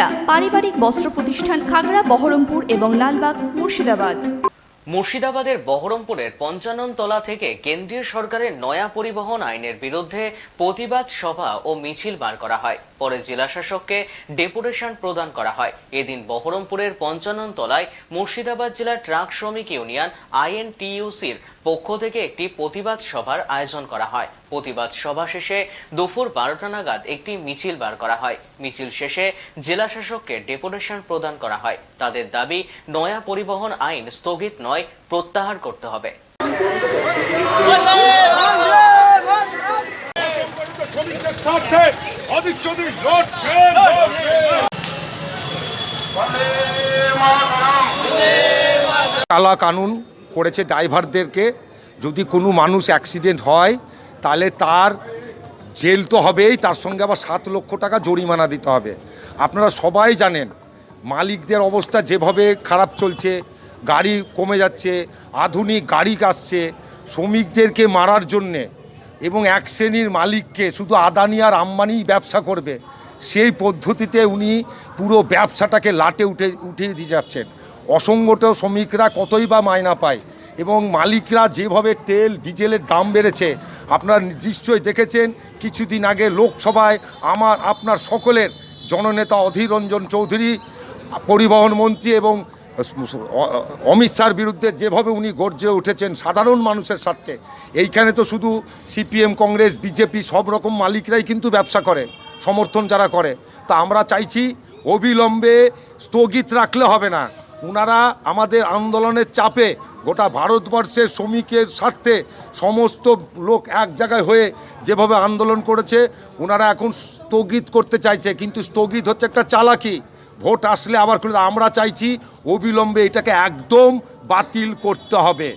সুনিতা পারিবারিক বস্ত্র প্রতিষ্ঠান খাগড়া, বহরমপুর এবং লালবাগ, মুর্শিদাবাদ। মুর্শিদাবাদের বহরমপুরের পঞ্চানন তলা থেকে কেন্দ্রীয় সরকারের নয়া পরিবহন আইনের বিরুদ্ধে প্রতিবাদ সভা ও মিছিল বার করা হয়। পরে জেলাশাসককে ডেপুটেশন প্রদান করা হয়। এদিন বহরমপুরের পঞ্চানন তলায় মুর্শিদাবাদ জেলা ট্রাক শ্রমিক ইউনিয়ন আইএনটিইউসির পক্ষ থেকে একটি প্রতিবাদ সভার আয়োজন করা হয়। প্রতিবাদ সভা শেষে দুপুর বারোটা নাগাদ একটি মিছিল বার করা হয়। মিছিল শেষে জেলাশাসককে ডেপুটেশন প্রদান করা হয়। তাদের দাবি, নয়া পরিবহন আইন স্থগিত নয়, প্রত্যাহার করতে হবে। কালা কানুন করেছে ড্রাইভারদেরকে। যদি কোনো মানুষ অ্যাক্সিডেন্ট হয় তাহলে তার জেল তো হবেই, তার সঙ্গে আবার সাত লক্ষ টাকা জরিমানা দিতে হবে। আপনারা সবাই জানেন, মালিকদের অবস্থা যেভাবে খারাপ চলছে, গাড়ি কমে যাচ্ছে, আধুনিক গাড়ি আসছে, শ্রমিকদেরকে মারার জন্যে, এবং এক শ্রেণির মালিককে শুধু আদানি আর আম্বানি ব্যবসা করবে, সেই পদ্ধতিতে উনি পুরো ব্যবসাটাকে লাটে উঠে, উঠিয়ে দিয়ে যাচ্ছেন। অসংগত শ্রমিকরা কতই বা মায়না পায় এবং মালিকরা যেভাবে তেল, ডিজেলের দাম বেড়েছে, আপনারা নিশ্চয়ই দেখেছেন, কিছুদিন আগে লোকসভায় আমার, আপনার সকলের জননেতা অধীর রঞ্জন চৌধুরী, পরিবহন মন্ত্রী এবং অমিত শাহর বিরুদ্ধে যেভাবে উনি গর্জে উঠেছেন সাধারণ মানুষের স্বার্থে, এইখানে তো শুধু সিপিএম, কংগ্রেস, বিজেপি, সব রকম মালিকরাই কিন্তু ব্যবসা করে, সমর্থন যারা করে। তা আমরা চাইছি, অবিলম্বে স্থগিত রাখলে হবে না। ওনারা আমাদের আন্দোলনের চাপে গোটা ভারতবর্ষের শ্রমিকের স্বার্থে সমস্ত লোক এক জায়গায় হয়ে যেভাবে আন্দোলন করেছে ওনারা এখন স্থগিত করতে চাইছে। কিন্তু স্থগিত হচ্ছে একটা চালাকি। ভোট আসলে আবার আমরা চাইছি অবিলম্বে এটাকে একদম বাতিল করতে হবে।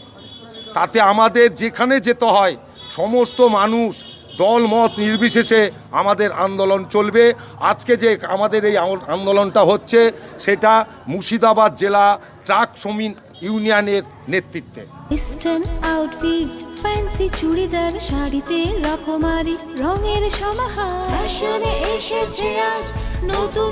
তাতে আমাদের যেখানে যেতে হয়, সমস্ত মানুষ দল মত নির্বিশেষে আমাদের আন্দোলন চলবে। আজকে যে আমাদের এই আন্দোলনটা হচ্ছে সেটা মুর্শিদাবাদ জেলা ট্রাক শ্রমিক ইউনিয়নের নেতৃত্বে। ইস্টার্ন আউটফিট ফ্যান্সি চুড়িদার শাড়িতে রকমারি রঙের সমাহার। ফ্যাশনে এসেছে আজ নতুন